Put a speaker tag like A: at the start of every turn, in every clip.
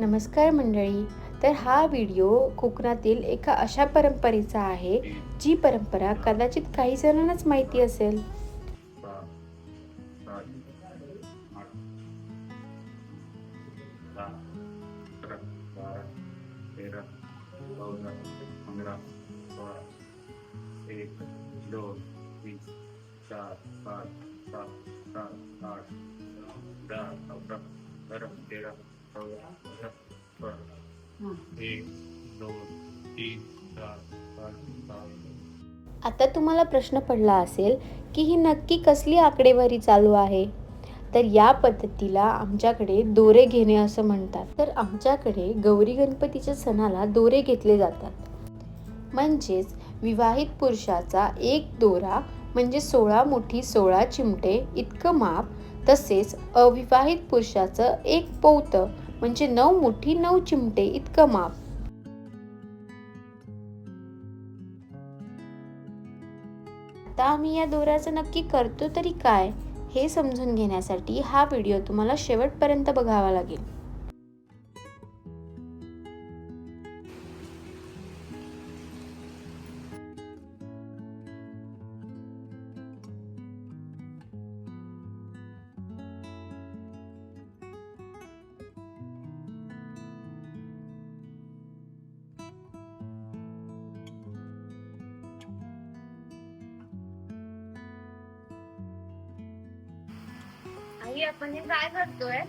A: नमस्कार मंडळी. तर हा व्हिडिओ कोकणातील एका अशा परंपरेचा आहे जी परंपरा कदाचित काही जणांनाच माहिती असेल.
B: सात आठ दहा अकरा तेरा एक दोन तीन चार पाच सहा
A: आता तुम्हाला प्रश्न पडला असेल की ही नक्की कसली आकडेवारी चालू आहे? तर या पद्धतीला आमच्याकडे दोरे घेणे असं म्हणतात. तर आमच्याकडे गौरी गणपतीच्या सणाला दोरे घेतले जातात. म्हणजेच विवाहित पुरुषाचा एक दोरा म्हणजे सोळा मुठी सोळा चिमटे इतकं माप तसेच अविवाहित पुरुषाचं एक पौतं म्हणजे नऊ मुठी नऊ चिमटे इतकं माप. आता आम्ही या दोऱ्याचं नक्की करतो तरी काय हे समजून घेण्यासाठी हा व्हिडिओ तुम्हाला शेवटपर्यंत बघावा लागेल.
C: आई आपण हे काय करतोय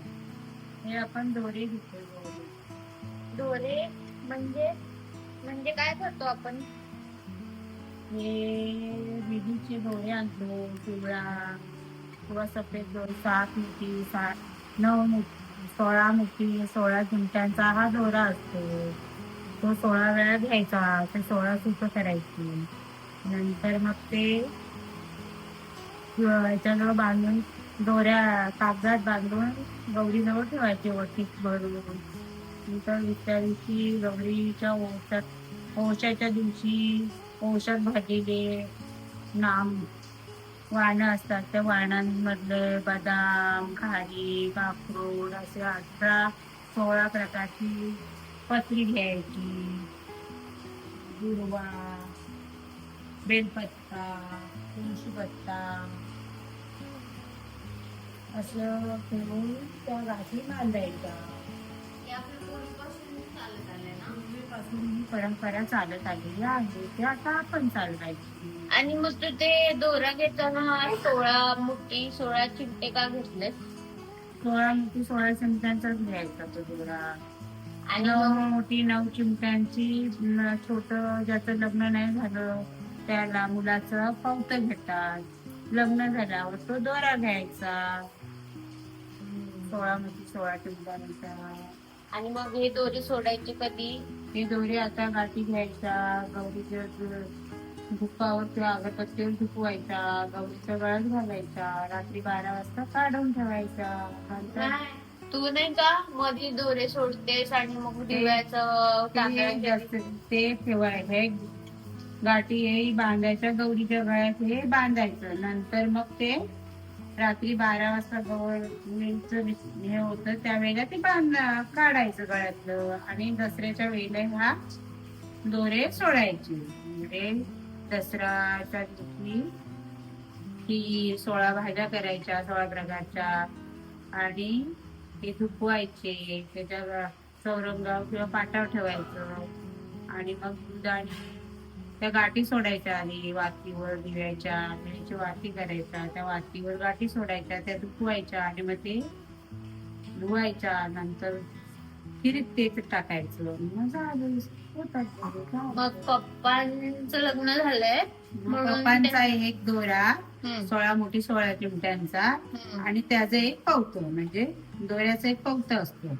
D: हे आपण दोरे घेतो दोरे.
C: दोरे म्हणजे म्हणजे काय करतो आपण?
D: हे विधीचे दोरे आणतो पिवळा किंवा सफेद दोरे सात मुठी सात नऊ मुठी सोळा मुठी सोळा चिमट्यांचा हा दोरा असतो. तो सोळा वेळा घ्यायचा ते सोळा सुत करायची. नंतर मग ते याच्याजवळ बांधून दोऱ्या कागदात बांधून गौरीजवळ ठेवायची वटीत भरून. नंतर दुसऱ्या दिवशी गौरीच्या ओशात ओशाच्या दिवशी ओशात भाजलेले नाम वाणं असतात. त्या वाणांमधले बदाम खारी काकरोड असे अठरा सोळा प्रकारची पत्री घ्यायची. दुर्वा बेलपत्ता तुळशी पत्ता असं ठेवून त्या गाठी बांधायच्या. पूर्वीपासून ही परंपरा चालत आलेली आहे ते आता आपण चालवायची.
C: आणि मग तू ते दोरा घेताना सोळा मुठी सोळा चिमटे का घेतले
D: सोळा मोठी सोळा चिमट्यांचाच घ्यायचा तो दोरा.
C: आणि
D: नऊ मोठी नऊ चिमट्यांची न- छोट ज्याचं लग्न नाही झालं त्याला मुलाचं पावत घेतात. लग्न झाल्यावर तो दोरा घ्यायचा. सोळा मोठी सोळा चिमट्यांचा
C: आणि मग हे दोरे सोडायचे कधी?
D: ते दोरे आता गाठी घ्यायच्या गौरीच्या धुपावर किंवा अगरबत्तीवर धुपवायचा गौरीच्या गळ्यात घालायचा रात्री बारा वाजता काढून ठेवायचा नंतर
C: तू नाही का मध्ये दोरे सोडतेस आणि मग दिव्याचं
D: ते
C: तांदळाच्या
D: जास्त ते ठेवायचं हे गाठी हे बांधायच्या गौरीच्या गळ्यात हे बांधायचं. नंतर मग ते रात्री बारा वाजता गव्हर्नमेंटच हे होतं. त्यावेळेला ते बांध काढायचं गळ्यातलं. आणि दसऱ्याच्या वेळेला ह्या दोरे सोडायचे. म्हणजे दसऱ्याच्या दिवशी ही सोळा भाज्या करायच्या सोळा प्रकारच्या. आणि ते धुपवायचे. त्याच्या चौरंगाव किंवा पाटावर ठेवायचं. आणि मग दूध आणि त्या गाठी सोडायच्या आधी वातीवर दिव्याच्या दिव्याची वाती करायच्या त्या वातीवर गाठी सोडायच्या त्या धुपवायच्या आणि मग ते धुवायच्या. नंतर फिरीत तेच टाकायचं. मग झालं होतात?
C: मग पप्पांचं लग्न झालंय
D: पप्पांचा एक दोरा सोळा मोठी सोळा चिमट्यांचा आणि त्याचं एक पवतं म्हणजे दोऱ्याचं एक पवतं असतं.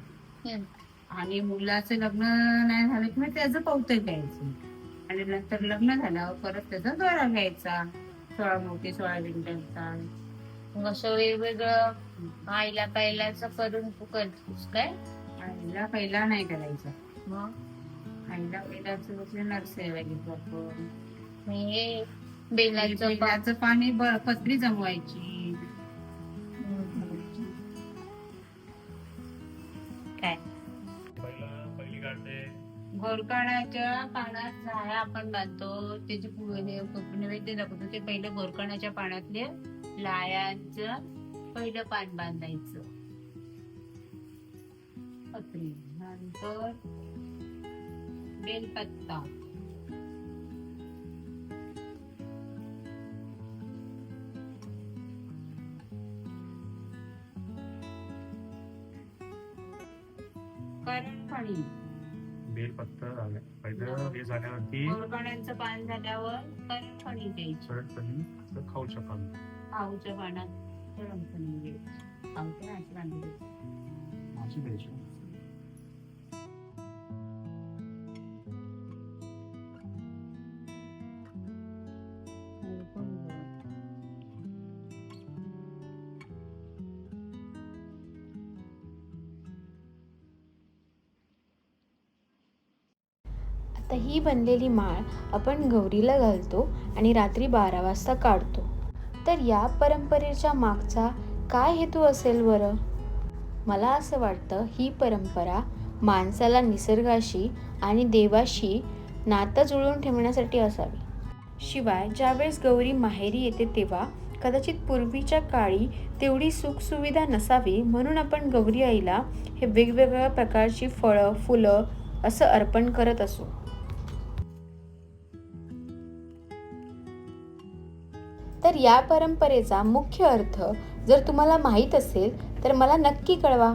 D: आणि मुलाचं लग्न नाही झालं की मग त्याचं पवतं घ्यायचं. आणि नंतर लग्न झाल्यावर परत त्याचा दोरा घ्यायचा. सोळा मोठी सोळा मिनिटांचा
C: मग असं वेगवेगळं आईला पहिल्याचं करून तू करतेस काय?
D: आईला पहिला नाही करायचा.
C: मग?
D: आईला पहिल्याचं नरसेवा घेतो आपण.
C: हे बेलाचं पा-
D: पहिल्याचं पाणी पत्री जमवायची. गोरकाण्याच्या पानात झाया आपण बांधतो त्याचे पहिले हे नैवेद्य दाखवतो. ते पहिलं पानातले लायांचं पहिलं पान बांधायचं. पत्री नंतर बेलपत्ता. करणफणी
B: बेलपत्र झालं. पहिलं हे झाल्यावरती
D: गोरकाण्यांचं पान झाल्यावर द्यायची. खाऊच्या पानात खाऊच्या अशी द्यायची.
A: तर ही बनलेली माळ आपण गौरीला घालतो आणि रात्री बारा वाजता काढतो. तर या परंपरेच्या मागचा काय हेतू असेल बरं? मला असं वाटतं ही परंपरा माणसाला निसर्गाशी आणि देवाशी नातं जुळवून ठेवण्यासाठी असावी. शिवाय ज्यावेळेस गौरी माहेरी येते तेव्हा कदाचित पूर्वीच्या काळी तेवढी सुखसुविधा नसावी म्हणून आपण गौरी आईला हे वेगवेगळ्या प्रकारची फळं फुलं असं अर्पण करत असू. तर या परंपरेचा मुख्य अर्थ जर तुम्हाला माहीत असेल तर मला नक्की कळवा.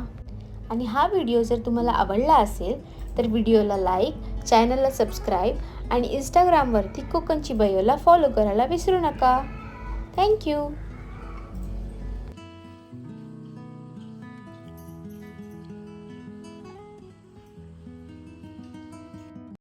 A: आणि हा व्हिडिओ जर तुम्हाला आवडला असेल तर व्हिडिओला लाईक चॅनलला सबस्क्राईब आणि इंस्टाग्रामवरती कोकणची बयोला फॉलो करायला विसरू नका. थँक्यू.